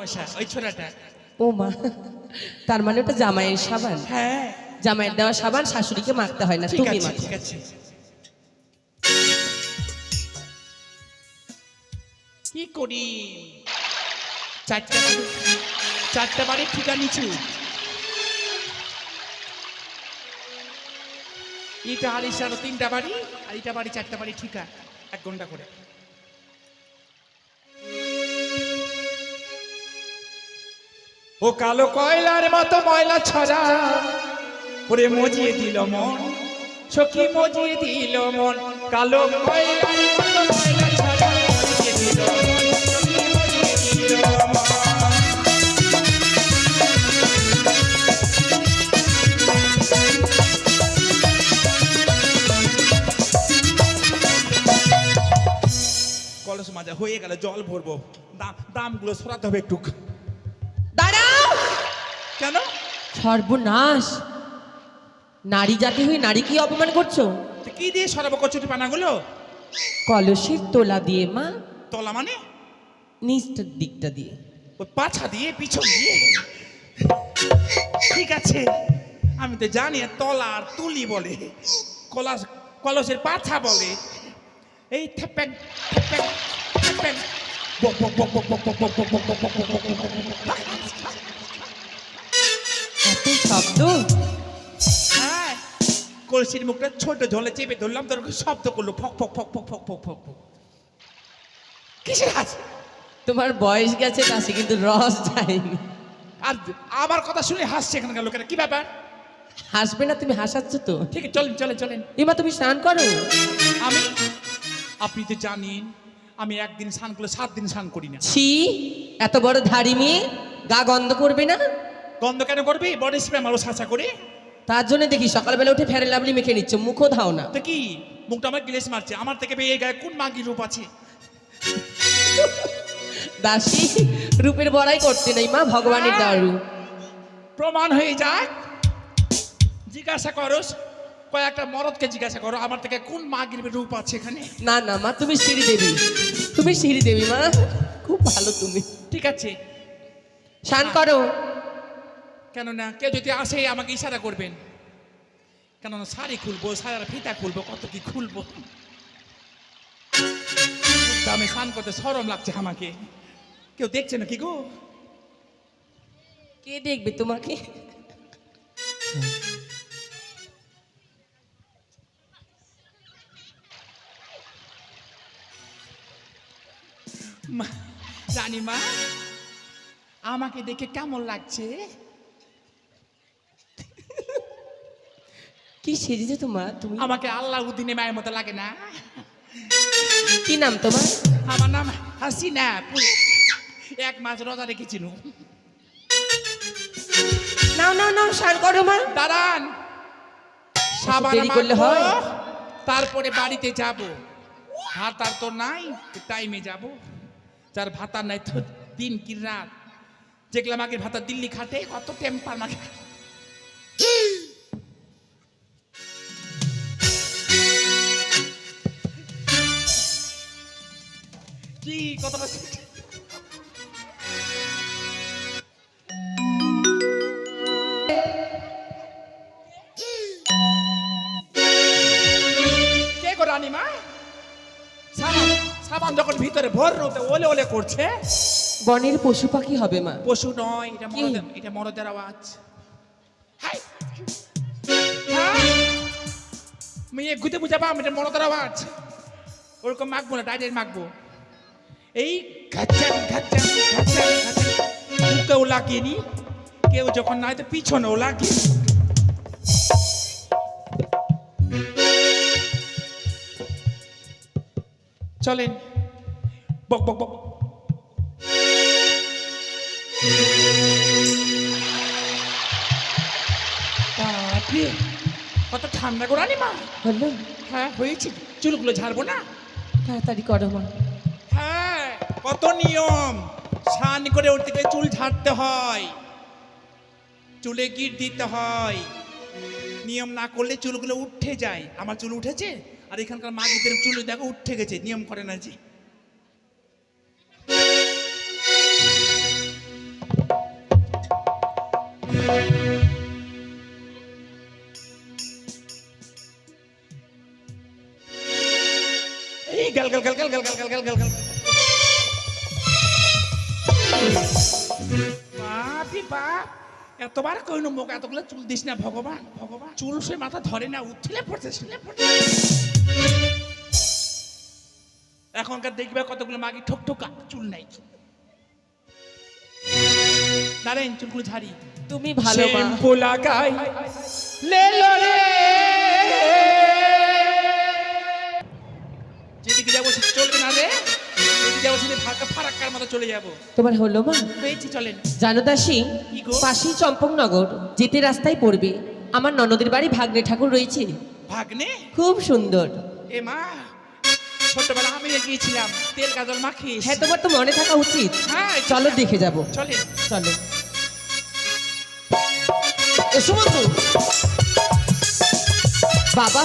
পয়সা ওই ছোড়াটা ও মা তার মানে ওটা জামাইয়ের সাবান? হ্যাঁ। জামাইয়ের দেওয়া সাবান শাশুড়িকে মাখতে হয় না তুমি মাখো। ঠিক আছে। কি করি? চারটা চারটা বাড়ি ঠিকা নিচু। এটা আলিশার তিনটা বাড়ি আর এটা বাড়ি চারটা বাড়ি ঠিকা এক ঘণ্টা করে। ও কালো কয়লার মতো ময়লা ছড়া। ওরে মজিয়ে দিল মন, সখী মজিয়ে দিল মন, কালো। কলস মাজা হয়ে গেল, জল ভরবো। দাম দামগুলো সরাতে হবে একটু। কেন সর্বনাশ নারী জাতি হয়ে নারী কি অপমান করছ তো কি দিয়ে সরাবো কচুটি পানাগুলো কলসির তোলা দিয়ে মা তোলা মানে নিচটার দিকটা দিয়ে ওই পাছা দিয়ে পিছন দিয়ে ঠিক আছে আমি তো জানি তলা আর তুলি বলে কলাস কলসের পাছা বলে এই থেপেন থেপেন থেপেন বক বক বক বক বক বক বক বক বক বক বক বক বক এত শব্দ? হ্যাঁ। কলসির মুখটা ছোট জলে চেপে ধরলাম তোর শব্দ করল ফক ফক ফক ফক ফক ফক ফক ফক। কিসের হাসি? তোমার বয়স গেছে কাছে কিন্তু রস যায়নি। আর আমার কথা শুনে হাসছে এখানকার লোকেরা কি ব্যাপার? হাসবে না তুমি হাসাচ্ছ তো। ঠিক আছে চলেন চলেন চলেন। এবার তুমি স্নান করো। আমি আপনি তো জানেন আমি একদিন স্নান করলে সাত দিন স্নান করি না। ছি এত বড় ধাড়ি মেয়ে গা গন্ধ করবে না? গন্ধ কেন করবি? বডি স্প্রে মারো সাঁচা করে। তার জন্য দেখি সকালবেলা উঠে ফেরে লাভলি মেখে নিচ্ছ মুখও ধাও না। তো কি মুখটা আমার গ্লেস মারছে। আমার থেকে বেয়ে গায়ে কোন মাগির রূপ আছে? দাসী রূপের বড়াই করতে নেই মা ভগবানের দারু। প্রমাণ হয়ে যাক। জিজ্ঞাসা করো কয়েকটা মরদকে জিজ্ঞাসা করো আমার থেকে কোন মাগির রূপ আছে এখানে? না না মা তুমি সিঁড়ি দেবী। তুমি সিঁড়ি দেবী মা খুব ভালো তুমি। ঠিক আছে। স্নান করো। কেননা কেউ যদি আসে আমাকে ইশারা করবেন। কেননা শাড়ি খুলবো সারার ফিতা খুলবো কত কি খুলবো। আমি স্নান করতে সরম লাগছে আমাকে। কেউ দেখছে না কি গো? কে দেখবে তোমাকে? মা- রানীমা আমাকে দেখে কেমন লাগছে? কি সেজেছে তোমার? তুমি? আমাকে আল্লাহ উদ্দিনে মায়ের মতো লাগে না। কি নাম তোমার? আমার নাম হাসিনা এক মাস রোজা রেখেছিল। নাও নাও নাও স্নান করো মা। দাঁড়ান। সাবান করলে হয়? তারপরে বাড়িতে যাব। ভাতার তো নাই টাইমে যাব। যার ভাতার নাই তো দিন কি রাত? যেগুলো আমাকে ভাতা দিল্লি খাটে কত টেম্পার মাকে কি কথা কে গো রানীমা? সাবান যখন ভিতরে ভর রোতে ওলে ওলে করছে। বনের পশু পাখি হবে মা। পশু নয় এটা? মরদের এটা মরদের আওয়াজ। হ্যাঁ? মেয়ে গুতে বুঝাবা এটা মরদের আওয়াজ। ওরকম মাখবো না ডাইরেক্ট মাখবো। এই ঘাচ্চান ঘাচ্চান ঘাচ্চান ঘাচ্চান মুখেও লাগিয়ে নি কেউ যখন নাই তো পিছনেও লাগিয়ে নি। চলেন। বক বক বক। বাপরে কত ঠান্ডা গো রানী মা হলো হ্যাঁ হয়েছে। চুলগুলো ঝাড়বো না? তাড়াতাড়ি করো মা। হ্যাঁ। কত নিয়ম? স্নান করে উঠতে গেলে চুল ঝাড়তে হয়। চুলে গিট দিতে হয়। নিয়ম না করলে চুলগুলো উঠে যায়। আমার চুল উঠেছে? আর এখানকার মাগিদের চুল দেখো, উঠে গেছে। নিয়ম করে না যে এই গেল গেল গেল গেল গেল গেল গেল গেল গেল। বাপি বাপ। এতবার কইন মুখ এতগুলো চুল দিস না ভগবান ভগবান। চুল সে মাথা ধরে না উঠলে পড়ছে পড়ছে। এখনকার দেখবে কতগুলো মাগি ঠোক ঠোকা চুল নাই। দাঁড়েন চুলগুলো ঝাড়ি। তুমি ভালো শ্যাম্পু লাগাই লেলো রে। যাব ফারাক্কার মতো চলে যাব। তোমার হলো মা? পেয়েছি চলেন। জানো দাসী? পাশেই চম্পকনগর যেতে রাস্তায় পড়বে। আমার ননদের বাড়ি ভাগ্নে ঠাকুর রয়েছে। ভাগ্নে? খুব সুন্দর। এ মা ছোটবেলা আমি গিয়েছিলাম তেল গাজল মাখিস। হ্যাঁ তোমার তো মনে থাকা উচিত। হ্যাঁ চলো দেখে যাব। চলেন। চলো। এসো বন্ধু। বাবা।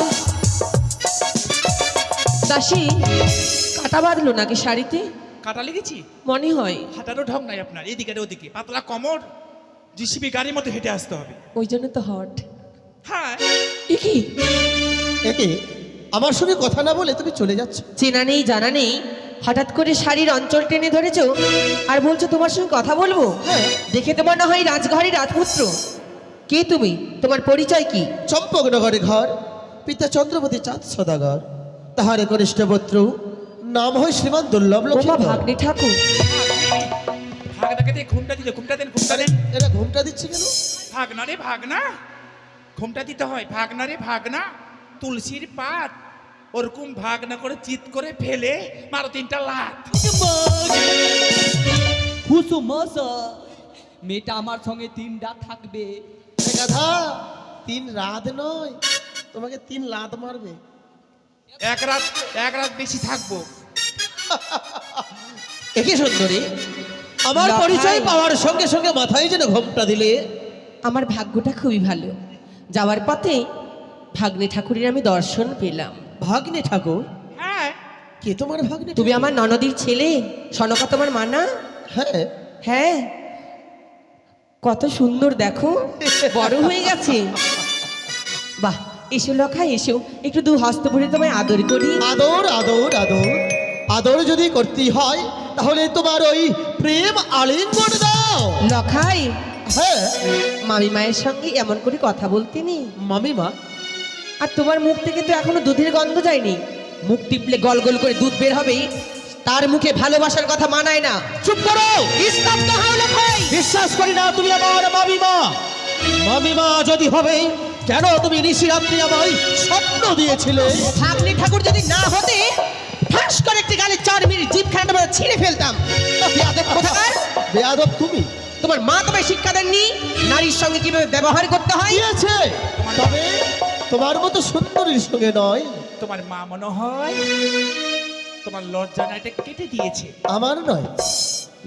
দাসী কাটা বাঁধলো নাকি শাড়িতে? কাটা লেগেছি? মনে হয়। হাঁটারও ঢং নাই আপনার এদিকে আর ওদিকে পাতলা কমর জিসিবি গাড়ির মতো হেঁটে আসতে হবে। ওই জন্য তো হট। হ্যাঁ। এ কি? একে আমার সঙ্গে কথা না বলে তুমি চলে যাচ্ছ? চেনা নেই জানা নেই। হঠাৎ করে শাড়ির অঞ্চল টেনে ধরেছো আর বলছো তোমার সঙ্গে কথা বলব? হ্যাঁ। দেখে তো মনে হয় রাজঘরের রাজপুত্র। কে তুমি? তোমার পরিচয় কি? চম্পকনগরে ঘর পিতা চন্দ্রপতি চাঁদ সদাগর তাহার কনিষ্ঠ পুত্র নাম হয় শ্রীমান দুর্লভ লক্ষ্মী ভাগ্নে ঠাকুর। ভাগনাকে দিয়ে ঘুমটা দিতে ঘুমটা দেন ঘুমটা দেন। এরা ঘুমটা দিচ্ছে কেন? ভাগনা রে ভাগনা ঘুমটা দিতে হয় ভাগনা রে ভাগনা তুলসীর পাত ওরকম ভাগনা করে চিত করে ফেলে মারো তিনটা লাত। খুশু মশা মেয়েটা আমার সঙ্গে তিন রাত থাকবে। তিন রাত নয় তোমাকে তিন লাত মারবে। এক রাত এক রাত বেশি থাকব। একে সুন্দরী আমার পরিচয় পাওয়ার সঙ্গে সঙ্গে মাথায় যেন ঘুমটা দিলে। আমার ভাগ্যটা খুবই ভালো। যাওয়ার পথে ভাগ্নে ঠাকুরের আমি দর্শন পেলাম। ভাগ্নে ঠাকুর? হ্যাঁ। কে তোমার ভাগ্নে তুমি আমার ননদীর ছেলে। সনকা তোমার মানা হ্যাঁ। হ্যাঁ। কত সুন্দর দেখো। বড় হয়ে গেছে। বাহ। এসো লখা এসো। একটু দু হস্ত ভরে তোমায় আদর করি। আদর আদর আদর। আদর যদি করতে হয় তাহলে তোমার ওই প্রেম আলিঙ্গন দাও। লখাই হ্যাঁ। মামি মায়ের সঙ্গে এমন করে কথা বলতে নেই। মামিমা আর তোমার মুখ থেকে তো এখনও দুধের গন্ধ যায়নি। মুখ টিপলে গল গল করে দুধ বের হবে। তার মুখে ভালোবাসার কথা মানায় না। চুপ করো! স্তব্ধ হও লখাই। বিশ্বাস করি না তুমি আমার মামিমা মামিমা যদি হবে কেন তুমি নিশিরাত্রি আমায় স্বপ্ন দিয়েছিলে? ভাগ্নে ঠাকুর যদি না হতে ঠাস করে একটি গালে চার মিনিট জিভ খানাটা ছিঁড়ে ফেলতাম। বেয়াদব কোথাকার? বেয়াদব তুমি। তোমার মা তোমায় শিক্ষা দেননি? নারীর সঙ্গে কীভাবে ব্যবহার করতে হয়? দিয়েছে। তবে তোমার মতো সুন্দরীর সঙ্গে নয়। তোমার মা মনে হয় তোমার লজ্জা নাইটা কেটে দিয়েছে। আমার নয়।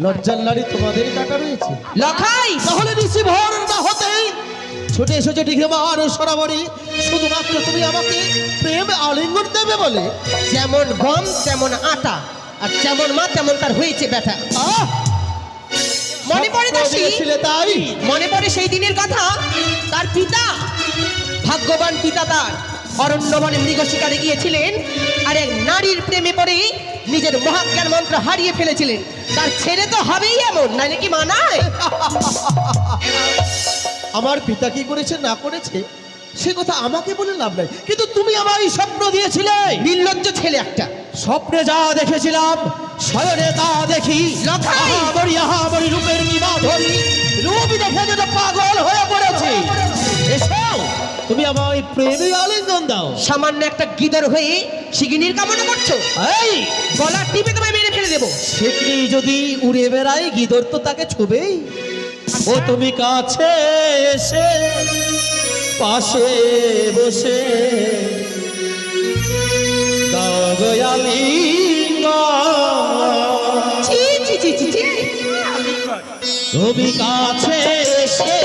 লজ্জার নারী তোমাদের কাটা রয়েছে। লখাই! তাহলে নিশি ভোর না হতেই ছুটে এসেছে ডিঘে মার সরাবরি। শুধুমাত্র তুমি আমাকে প্রেম আলিঙ্গন দেবে বলে। যেমন গম তেমন আটা আর যেমন মা তেমন তার হয়েছে ব্যথা। মনে পড়ে দাসী তাই? মনে পড়ে সেই দিনের কথা? তার পিতা ভাগ্যবান পিতা তার অরণ্যবনে মৃগ শিকারে গিয়েছিলেন আর এক নারীর প্রেমে পড়ে নিজের মহাজ্ঞান মন্ত্র হারিয়ে ফেলেছিলেন। তার ছেলে তো হবেই এমন নাইলে কি মানায় আমার পিতা কি করেছে না করেছে সে কথা আমাকে বলে লাভ নাই। কিন্তু তুমি আমায় স্বপ্ন দিয়েছিলে। নির্লজ্জ ছেলে একটা। স্বপ্নে যা দেখেছিলাম শয়নে তা দেখি। লখাই! আহামরি আহামরি রূপের নিবাধরি রূপ দেখে যেন পাগল হয়ে পড়েছে। এসো তুমি আমায় প্রেমে আলিঙ্গন দাও। সামান্য একটা গিদর হয়ে শিগিনীর কামনা করছ এই! গলা টিপে তোমায় মেরে ফেলে দেবো। সেটি যদি উড়ে বেড়ায় গিদর তো তাকে ছুবেই। ও তুমি কাছে এসে পাশে বসে। দয়ালি তুমি কাছে এসে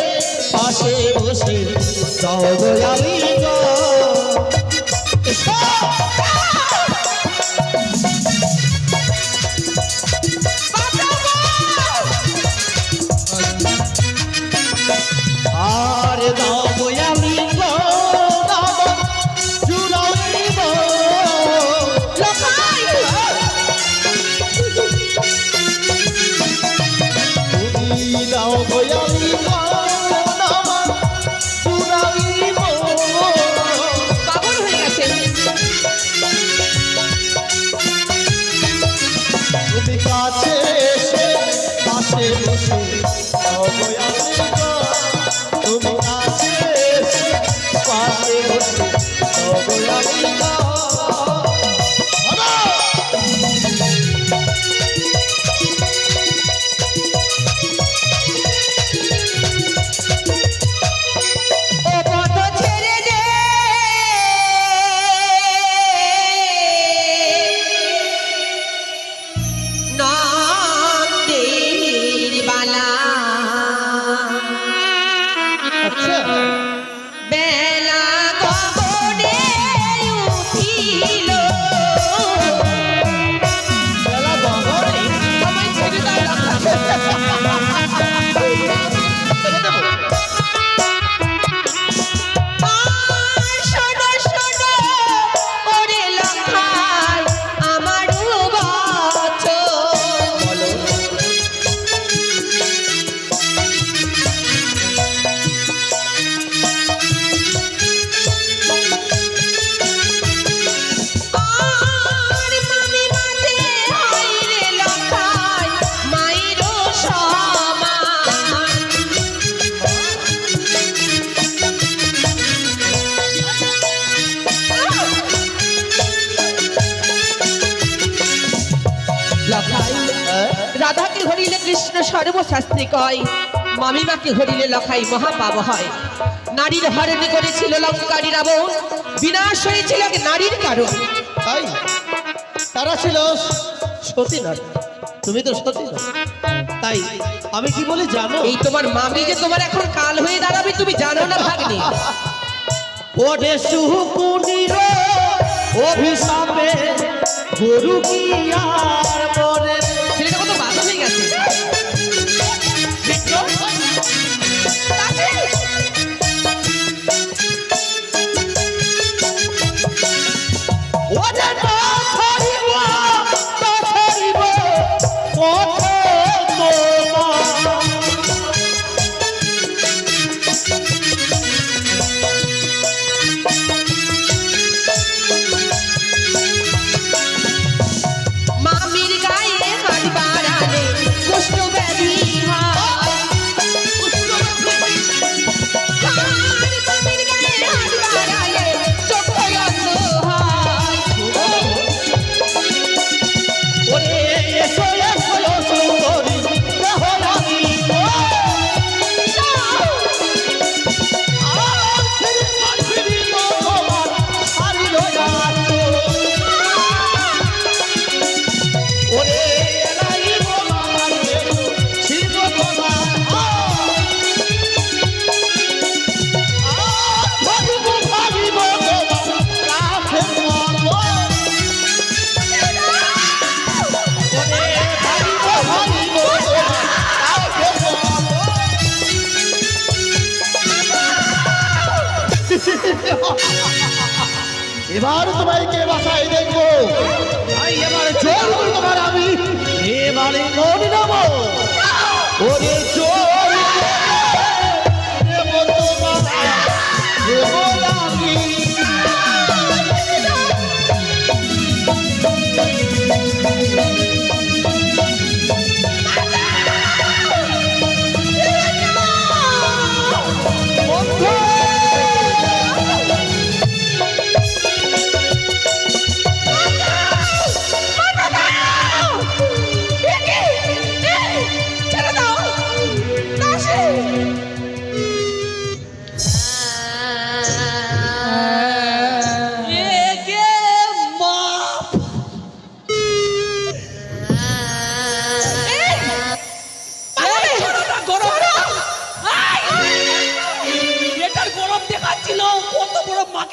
পাশে বসে। দয়ালি গা রাধাকে হরিলে কৃষ্ণ সর্বশাস্ত্রী কয় মামিমাকে হরিলে লখাই মহাপাব হয় নারীর হরণে করেছিল লঙ্কারী রাবণ বিনাশ হয়েছিল নারীর কারণ। তারা ছিল সতী নারী। তুমি তো সতী তাই আমি কি বলে জানো? এই তোমার মামি যে তোমার এখন কাল হয়ে দাঁড়াবে তুমি জানো না ভাগ্নি? ওরে সুকুনির অভিশাপে গরু কি আর পরে আছে এবার তোমায় কে বাসায় দেখব। তাই এবার জোর তোমার আমি এবারে মনে নেব। ওরে চোর।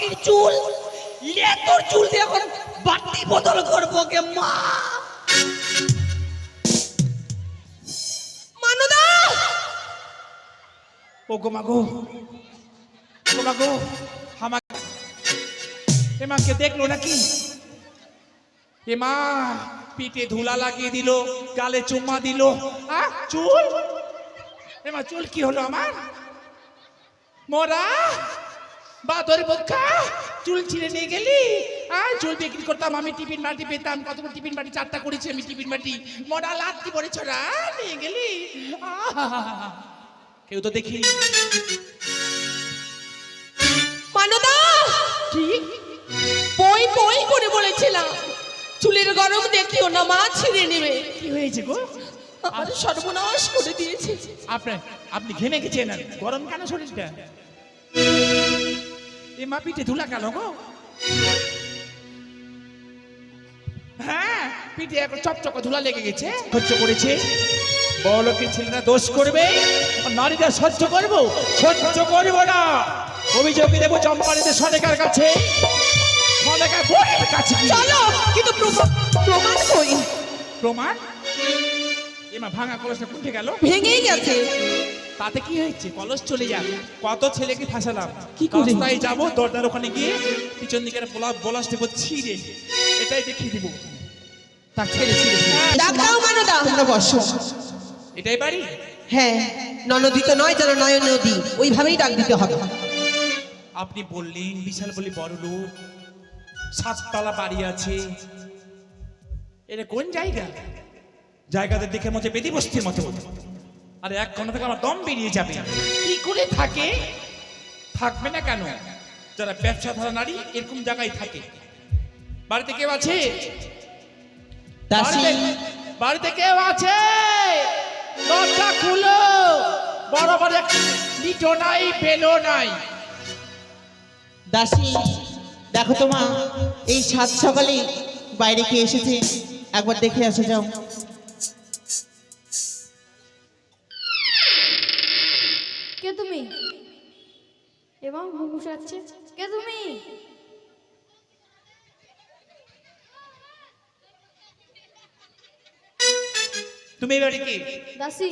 মুরগির চুল? লেতর চুল দিয়ে এখন বাটি বদল করব কে মা। মানুদা! ও গো। মাগো গো। মাগো আমাকে এমাকে দেখল নাকি? এমা পিঠে ধুলা লাগিয়ে দিল, গালে চুম্মা দিল। আ, চুল? এমা চুল কি হলো আমার? মোরা? বা তোর বোকা চুল ছিঁড়ে নিয়ে গেলি? আর চুল বিক্রি করতাম আমি টিফিন বাটি পেতাম কতগুলো টিফিন বাটি চারটা করেছি আমি টিফিন বাটি। মোরা লাত্তি পরে ছড়া নিয়ে গেলি! কেউ তো দেখি। মানদা! কি? পই পই করে বলেছিলাম চুলের গরম দেখিও না মা ছিঁড়ে নেবে। কি হয়েছে গো? আমার সর্বনাশ করে দিয়েছে। আপনি আপনি ঘেমে গেছেন আর গরম কেন শরীরটা? এ মা পিঠে ধুলা কেন গো? হ্যাঁ পিঠে এখন চকচক ধুলা লেগে গেছে। সহ্য করেছে। বড় লোকের ছেলেরা দোষ করবে? নারীরা সহ্য করব? সহ্য করব না। অভিযোগ দেবো চম্পানিতে সনেকার কাছে। সনেকার বইয়ের কাছে। চলো কিন্তু প্রমা- প্রমাণ কই? প্রমাণ? এমা ভাঙা কলসটা কোনটে গেল। ভেঙেই গেছে। তাতে কি হয়েছে? কলস চলে যাবে। কত ছেলেকে ফাঁসালাম? কি করে? রাস্তায় যাব দরজার ওখানে গিয়ে পিছন দিকে বলা বলাস দেবো ছিঁড়ে এটাই দেখিয়ে দিব। তা ছেড়ে ছেড়ে ছেড়ে। ডাক দাও তোমরা বসো। এটাই বাড়ি? হ্যাঁ ননদী তো নয় যেন নয় নদী ওইভাবেই ডাক দিতে হবে। আপনি বললেন বিশাল বলি বড় লোক সাততলা বাড়ি আছে। এটা কোন জায়গা? জায়গাতে দেখে মধ্যে বেদি বস্তির মতো। আর এক ঘণ্টা থেকে আমার দম বেরিয়ে যাবে। কি করে থাকে? থাকবে না কেন? যারা ব্যবসা ধরা নারী এরকম জায়গায় থাকে। বাড়িতে কেউ আছে? দাসী। বাড়িতে- বাড়িতে কেউ আছে? দরজা খুলো। বড় বড় লিটো নাই বেলো নাই। দাসী দেখো তোমা এই সাত সকালে বাইরে কে এসেছে? একবার দেখে আসো যাও। এবং আছে। কে তুমি? তুমি এবারে কি? দাসি।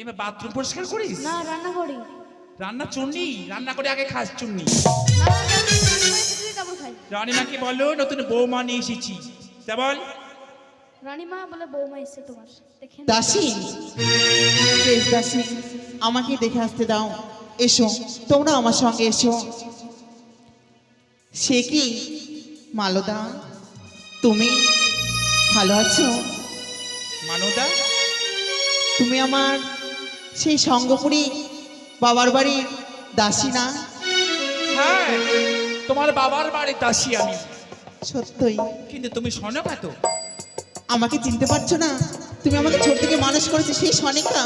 এবার বাথরুম পরিষ্কার করিস? না রান্না করি। রান্না চুন্নি? রান্না করে আগে খাস চুন্নি। রানীমাকে বলো নতুন বৌমা নিয়ে এসেছি। তা বল। রানীমা বলে বৌমা এসেছে তোমার। দেখে। দাসী। বেশ দাসী। আমাকে দেখে আসতে দাও। এসো তোমরা আমার সঙ্গে এসো। সে কি? মালদা তুমি ভালো আছো? মালদা? তুমি আমার সেই সঙ্গপুরি বাবার বাড়ির দাসী না? হ্যাঁ তোমার বাবার বাড়িতে দাসী আমি। সত্যই। কিন্তু তুমি শোনো তো। আমাকে চিনতে পারছ না? তুমি আমাকে ছোট থেকে মানুষ করেছ সেই সনিকা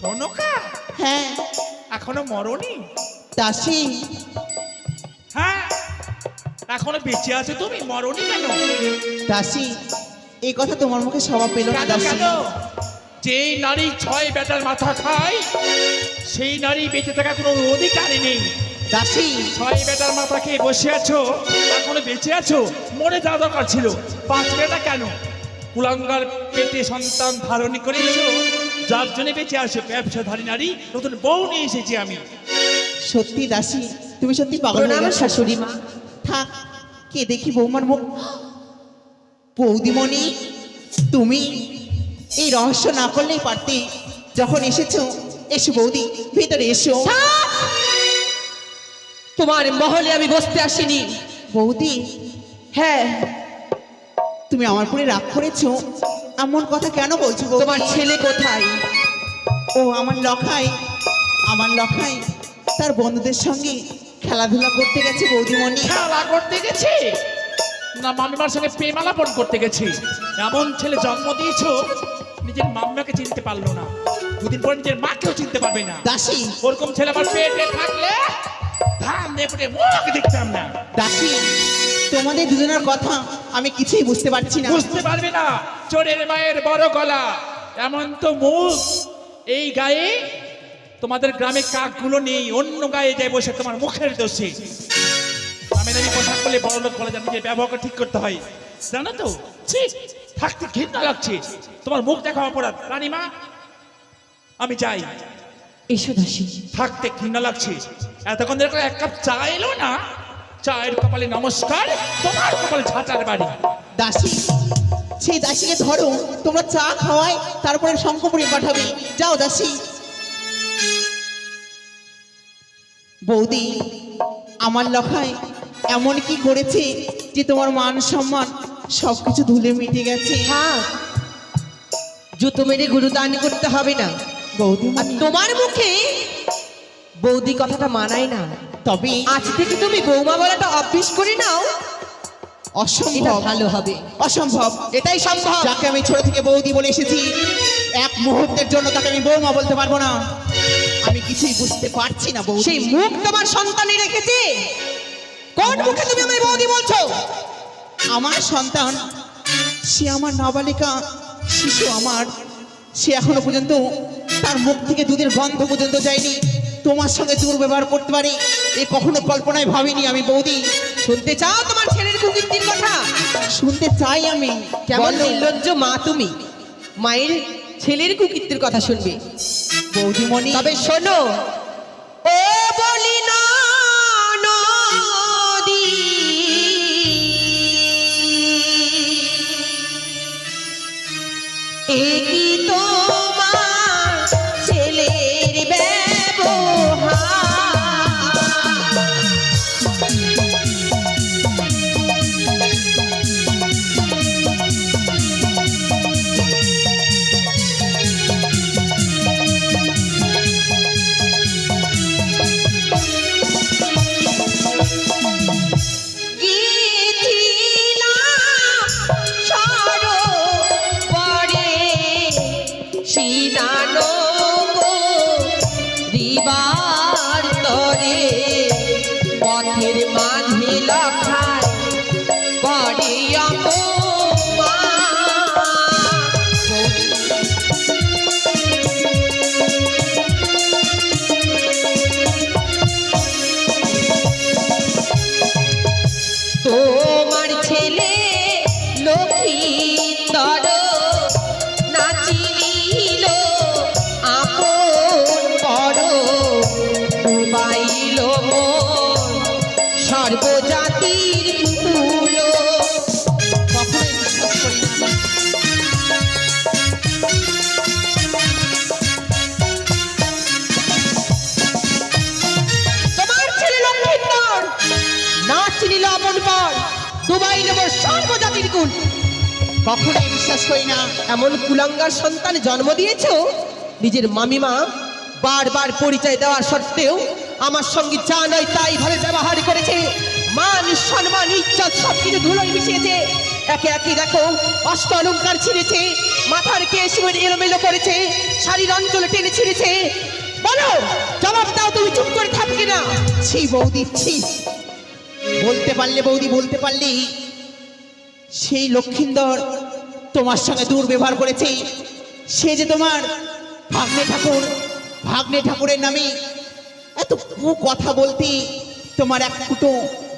সোনকা হ্যাঁ। এখনও মরনি? দাসী। হ্যাঁ এখনও বেঁচে আছো তুমি? মরনি কেন? দাসী এই কথা তোমার মুখে স্বভাব পেল না দাসী। যেই নারী ছয় বেটার মাথা খায় সেই নারী বেঁচে থাকা কোনো অধিকারই নেই। দাসী। ছয় বেটার মাথা খেয়ে বসে আছো এখনও বেঁচে আছো? মরে যাওয়া দরকার ছিল। পাঁচ বেটা কেন? কুলাঙ্গার পেটে সন্তান ধারণী করেছ? যার জন্য বেঁচে আছো ব্যবসাধারী নারী নতুন বউ নিয়ে এসেছি আমি। সত্যি দাসী তুমি সত্যি পাগল প্রণাম শাশুড়ি মা। থাক কে দেখি বৌমার মুখ। বৌদিমণি তুমি এই রহস্য না করলেই পারতে। যখন এসেছ এসো বৌদি ভিতরে এসো। তোমার মহলে আমি বসতে আসিনি। বৌদি হ্যাঁ তুমি আমার পরে রাগ করেছ। এমন কথা কেন বলছো? তোমার ছেলে কোথায়? ও আমার লখাই আমার লখাই তার বন্ধুদের সঙ্গে খেলাধুলা করতে গেছে বৌদিমণি। খেলা করতে গেছে? না মামিমার সঙ্গে প্রেমালাপন করতে গেছি। এমন ছেলে জন্ম দিয়েছ নিজের মাম্মাকে চিনতে পারল না। দুদিন পর নিজের মাকেও চিনতে পারবে না। দাসী। ওরকম ছেলে আমার পেটে থাকলে ধান ফুটে মুখ দেখতাম না। দাসী তোমাদের দুজনের কথা আমি কিছুই বুঝতে পারছি না। বুঝতে পারবে না। চোরের মায়ের বড় গলা। এমন তো মুখ। এই গায়ে তোমাদের গ্রামে কাকগুলো নেই অন্য গায়ে যায় বসে তোমার মুখের দোষে। আমি দামি পোশাক বড় লোক বলে নিজের ব্যবহার ঠিক করতে হয়। জানো তো? থাকতে ঘৃণা লাগছে। তোমার মুখ দেখা অপরাধ। রানীমা আমি যাই। এসো দাসী। থাকতে ঘৃণা লাগছে। এতক্ষণ ধরে এক কাপ চা এলো না? চায়ের কপালে নমস্কার তোমার কপালে ঝাঁটার বাড়ি। দাসী সেই দাসীকে ধরো তোমরা চা খাওয়াই তারপরে শঙ্কপুরে পাঠাবে। যাও দাসী। বৌদি আমার লখায় এমন কি করেছে যে তোমার মান সম্মান সবকিছু ধুলে মিটে গেছে? হ্যাঁ। জুতো মেরে গুরুদান করতে হবে না। বৌদি আর তোমার মুখে বৌদি কথাটা মানায় না। তবে আজ থেকে তুমি বৌমা বলাটা অভ্যিস করে নাও। অসম্ভব। ভালো হবে। অসম্ভব। এটাই সম্ভব। যাকে আমি ছোট থেকে বৌদি বলে এসেছি এক মুহূর্তের জন্য তাকে আমি বৌমা বলতে পারব না। আমি কিছুই বুঝতে পারছি না বৌদি। সেই মুখ তোমার সন্তানই রেখেছে। কোন মুখে তুমি আমায় বৌদি বলছো? আমার সন্তান সে আমার নাবালিকা শিশু আমার। সে এখনও পর্যন্ত তার মুখ থেকে দুধের গন্ধ পর্যন্ত যায়নি। তোমার সঙ্গে দুর্ব্যবহার করতে পারি? এ কখনো কল্পনায় ভাবিনি আমি বৌদি। শুনতে চাও তোমার ছেলের কুকীর্তির কথা? শুনতে চাই আমি। কেমন নির্লজ্জ মা তুমি। মায়ের ছেলের কুকীর্তির কথা শুনবে। বৌদিমণি। তবে শোনো। ও বলি না নদী কখনোই বিশ্বাস করি না। এমন কুলাঙ্গার সন্তান জন্ম দিয়েছ? নিজের মামিমা বারবার পরিচয় দেওয়ার সত্ত্বেও আমার সঙ্গে যা নয় তাই ভাবে ব্যবহার করেছে। মান, সম্মান, ইজ্জত সবকিছু ধুলোয় মিশিয়েছে। একে একে দেখো অষ্ট অলঙ্কার ছিঁড়েছে, মাথার কেশ এলোমেলো করেছে, শাড়ির অঞ্চলে টেনে ছিঁড়েছে। বলো, জবাব দাও তুমি চুপ করে থাকবে না ছি বৌদি, ছি। বলতে পারলে বৌদি, বলতে পারলে সেই লক্ষিন্দর তোমার সঙ্গে দুর্ব্যবহার করেছে। সে যে তোমার ভাগ্নে ঠাকুর ভাগ্নে ঠাকুরের নামে এত কু কথা বলতে তোমার এক ফুটো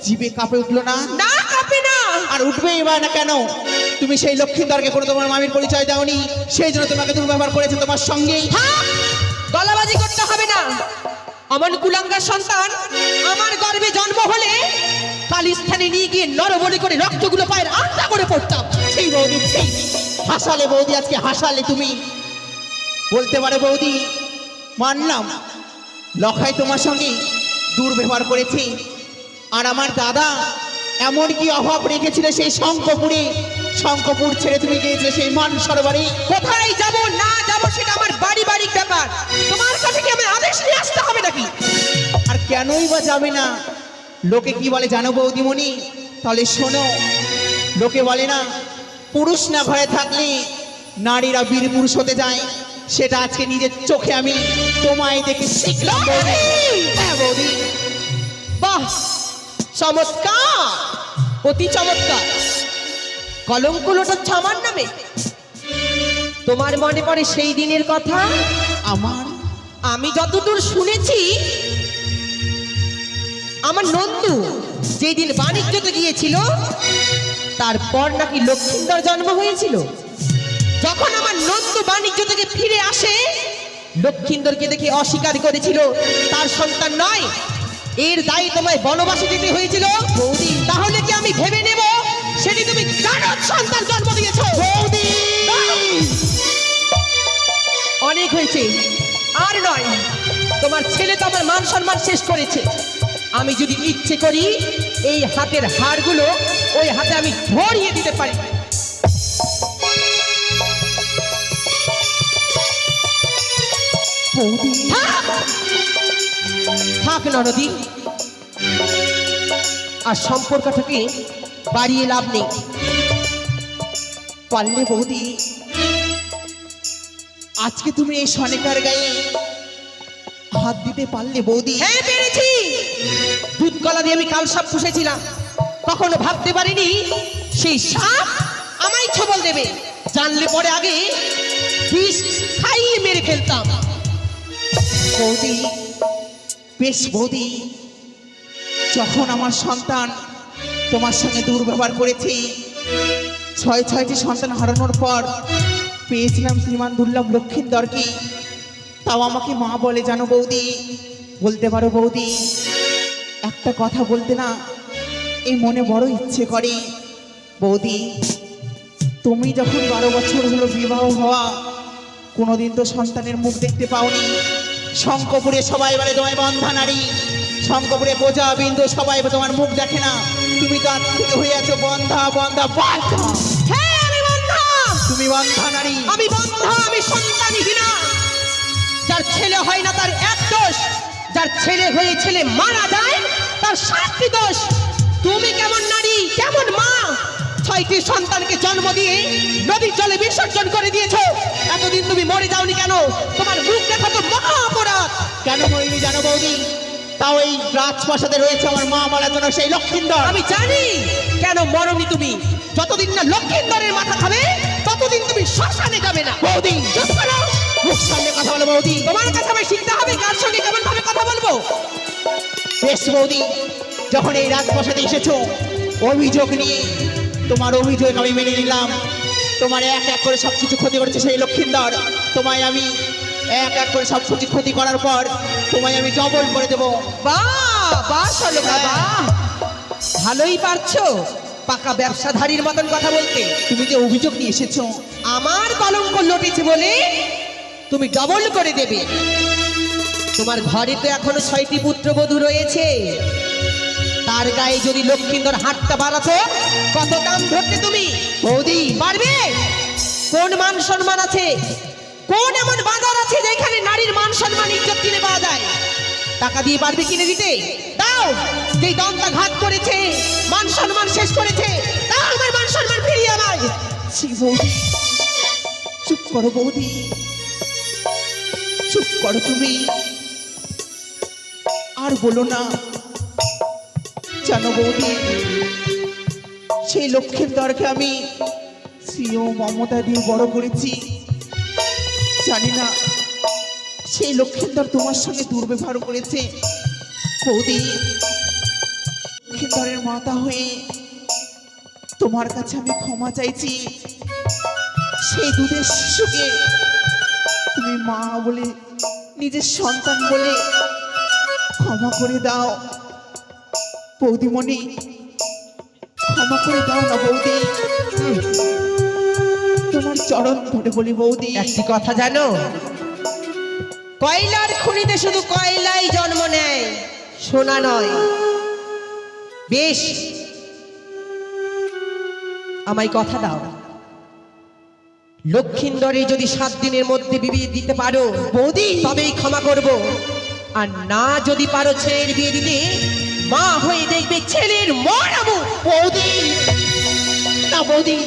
জিভে কাঁপে উঠল না? না কাঁপে না। আর উঠবেই এবার না কেন? তুমি সেই লক্ষিন্দরকে কোনো তোমার মামির পরিচয় দাওনি সেই জন্য তোমাকে দুর্ব্যবহার করেছে তোমার সঙ্গেই। থাক! গলাবাজি করতে হবে না। আমার কুলাঙ্গার সন্তান, আমার গর্বে জন্ম হলে কালিস্থানে নিয়ে গিয়ে নরবলি করে রক্তগুলো পায়ের আটটা করে পড়তাম। সেই বৌদি, সেই হাসালে বৌদি, আজকে হাসালে তুমি। বলতে পারে বৌদি, মানলাম লখাই তোমার সঙ্গে দুর্ব্যবহার করেছি। আর আমার দাদা এমন কি অভাব রেখেছিল সেই শঙ্কপুরে শঙ্কপুর ছেড়ে তুমি গিয়েছিলে সেই মান সরোবরে। কোথায় যাব না যাব সেটা আমার বাড়ি বাড়ির ব্যাপার। তোমার কাছে কি আমার আদেশ নিয়ে আসতে হবে নাকি? আর কেনই বা যাবে না? লোকে কি বলে জানো বৌদিমণি? তাহলে শোনো লোকে বলে না পুরুষ না ঘরে থাকলে নারীরা বীর পুরুষ হতে যায়। সেটা আজকে নিজের চোখে আমি তোমায় দেখে শিখলাম হ্যাঁ বৌদি। বাহ চমৎকার! অতি চমৎকার! কলঙ্ক লোটাচ্ছে আমার নামে। তোমার মনে পড়ে সেই দিনের কথা? আমার? আমি যতদূর শুনেছি আমার নন্দু যেই দিন বাণিজ্যতে গিয়েছিল তারপর নাকি লক্ষ্মীন্দর জন্ম হয়েছিল। যখন আমার নন্দু বাণিজ্য থেকে ফিরে আসে লক্ষিন্দরকে দেখে অস্বীকার করেছিল তার সন্তান নয় এর দায়ী তোমায় বনবাসে যেতে হয়েছিল। তাহলে কি আমি ভেবে নেব? সেটি সন্তান জন্ম দিয়েছ। বৌদি! অনেক হয়েছে। আর নয় তোমার ছেলে তো আমার মান সম্মান শেষ করেছে। আমি যদি ইচ্ছে করি এই হাতের হাড়গুলো ওই হাতে আমি ধরিয়ে দিতে পারি। থাক! থাক ননদি। আর সম্পর্কটাকে বাড়িয়ে লাভ নেই। পারলে বৌদি আজকে তুমি এই সনেকার গায়ে হাত দিতে পারলে বৌদি। হ্যাঁ পেরেছি! দুধ কলা দিয়ে আমি কাল সাপ পুষেছিলাম। কখনো ভাবতে পারিনি সেই সাপ আমায় ছবল দেবে। জানলে পরে আগে বিষ খাইয়ে মেরে ফেলতাম। বৌদি বেশ বৌদি যখন আমার সন্তান তোমার সঙ্গে দুর্ব্যবহার করেছি ছয় ছয়টি সন্তান হারানোর পর পেয়েছিলাম শ্রীমান দুর্লভ লক্ষিন্দরকে তাও আমাকে মা বলে, জানো বৌদি, বলতে পারো বৌদি, একটা কথা বলতে না, এই মনে বড় ইচ্ছে করে। বৌদি, তুমি যখন বারো বছর হলো বিবাহ হওয়া, কোনোদিন তো সন্তানের মুখ দেখতে পাওনি। শঙ্কপুরে সবাই বলে, তোমায় বন্ধা নারী শঙ্কপুরে বোঝা বিন্দু সবাই তোমার মুখ দেখে না তুমি তো আজ থেকে হয়ে আছো বন্ধা বন্ধা বন্ধা। হ্যাঁ আমি বন্ধা। তুমি বন্ধা নারী। আমি বন্ধা আমি সন্তানহীনা যার ছেলে হয় না তার এক দোষ। যার ছেলে হয়ে ছেলে মারা যায় তার সাতটি দোষ। তুমি কেমন নারী? কেমন মা? ছয়টি সন্তানকে জন্ম দিয়ে নদীর জলে বিসর্জন করে দিয়েছ। এতদিন তুমি মরে যাওনি কেন? তোমার মুখ দেখা তো মহা অপরাধ। কেন মরিনি জানো বৌদি? তাও এই রাজপ্রাসাদে রয়েছে আমার মা মারা জন্য সেই লক্ষিন্দর। আমি জানি। কেন মরনি তুমি? যতদিন না লক্ষ্মীন্দরের মাথা খাবে ততদিন তুমি শ্মশানে যাবে না। বৌদি! চুপ মুখ সামনে কথা বলো বৌদি। তোমার কাছে আমি শিখতে হবে কার সঙ্গে কেমন ভাবে কথা বলব? বেশ বৌদি। যখন এই রাজপ্রাসাদে এসেছ অভিযোগ নিয়ে তোমার অভিযোগ আমি মেনে নিলাম। তোমার এক এক করে সব কিছু ক্ষতি করেছে সেই লক্ষিন্দর। তোমায় আমি এক এক করে সব কিছু ক্ষতি করার পর তোমায় আমি ডবল করে দেবো। বাহ বাহ সলোকা বাহ ভালোই পারছ। পাকা ব্যবসাধারীর মতন কথা বলতে। তুমি যে অভিযোগ নিয়ে এসেছ আমার কলঙ্ক লটেছে বলে তুমি ডবল করে দেবে। তোমার ঘরে তো এখনও ছয়টি পুত্রবধূ রয়েছে। তার গায়ে যদি লক্ষ্মীন্দর হাতটা বাড়াতো কত দাম ধরতে তুমি? বৌদি। পারবে? কোন মান সম্মান আছে? কোন এমন বাজার আছে যেখানে নারীর মান সম্মান, ইজ্জত কিনে পাওয়া যায় টাকা দিয়ে পারবে কিনে দিতে? দাও। যেই দমটা ঘাত করেছে, মান সম্মান শেষ করেছে, দাও আমার মান সম্মান ফিরিয়ে আমায়। চুপ করো বৌদি। চুপ করো তুমি। আর বলো না, জানো বৌদি, সেই লক্ষ্যের দরকে আমি শ্রীয় মমতা দিয়ে বড় করেছি। জানি না। সেই লক্ষ্মীন্দর তোমার সঙ্গে দুর্ব্যবহার করেছে। বৌদি লক্ষ্মীন্দরের মাতা হয়ে তোমার কাছে আমি ক্ষমা চাইছি। সেই দুধের শিশুকে তুমি মা বলে, নিজের সন্তান বলে ক্ষমা করে দাও। বৌদিমণি, ক্ষমা করে দাও না বৌদি। তোমার চরণ ধরে বলি বৌদি। একটি কথা জানো? কয়লার খনিতে শুধু কয়লাই জন্ম নেয় সোনা নয়। বেশ আমায় কথা দাও। লক্ষিন্দরে যদি সাত দিনের মধ্যে বিবিয়ে দিতে পারো বৌদি। তবেই ক্ষমা করব। আর না যদি পারো ছেলের বিয়ে দিতে মা হয়ে দেখবে ছেলের মরাবো বৌদি না বৌদি।